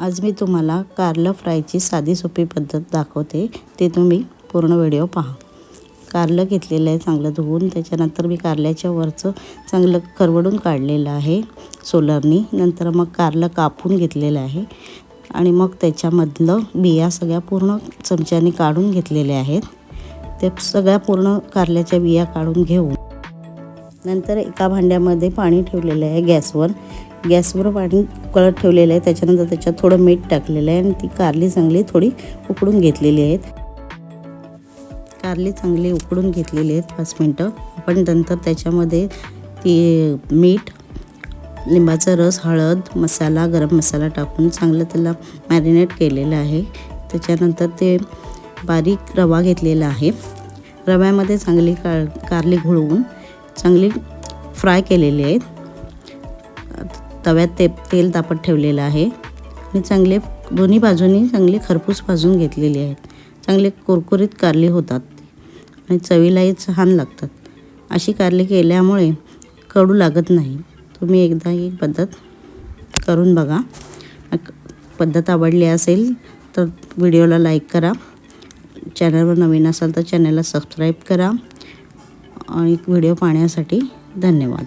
आज मी तुम्हाला कारलं फ्रायची साधी सोपी पद्धत दाखवते. ते तुम्ही पूर्ण व्हिडिओ पहा. कारलं घेतलेलं आहे चांगलं धुवून. त्याच्यानंतर मी कारल्याच्या वरचं चांगलं करवडून काढलेलं आहे सोलरनी. नंतर मग कारलं कापून घेतलेलं आहे. आणि मग त्याच्यामधलं बिया सगळ्या पूर्ण चमच्याने काढून घेतलेल्या आहेत. ते सगळ्या पूर्ण कारल्याच्या बिया काढून घेऊन नंतर एका भांड्यामध्ये पाणी ठेवलेलं आहे गॅसवर. गॅसवर पाणी उकळत ठेवलेलं आहे. त्याच्यानंतर त्याच्यात थोडं मीठ टाकलेलं आहे आणि ती कारली चांगली थोडी उकडून घेतलेली आहेत. कारली चांगली उकडून घेतलेली आहेत. पाच मिनटं. आपण नंतर त्याच्यामध्ये ती मीठ लिंबाचा रस हळद मसाला गरम मसाला टाकून चांगलं त्याला मॅरिनेट केलेलं आहे. त्याच्यानंतर ते बारीक रवा घेतलेला आहे. रव्यामध्ये चांगली का कारली घोळवून चांगली फ्राय केलेली आहेत. तव्यात ते तेल तापत ठेवलेलं आहे. आणि चांगले दोन्ही बाजूनी चांगले खरपूस भाजून घेतलेले आहेत. चांगले कुरकुरीत कारली होतात. आणि चवीलाही छान लागतात. अशी कारली केल्यामुळे कडू लागत नाही. तुम्ही एकदा ही पद्धत करून बघा. पद्धत आवडली असेल तर व्हिडिओला लाईक करा. चॅनलवर नवीन असाल तर चॅनलला सबस्क्राईब करा. आणि व्हिडिओ पाहण्यासाठी धन्यवाद.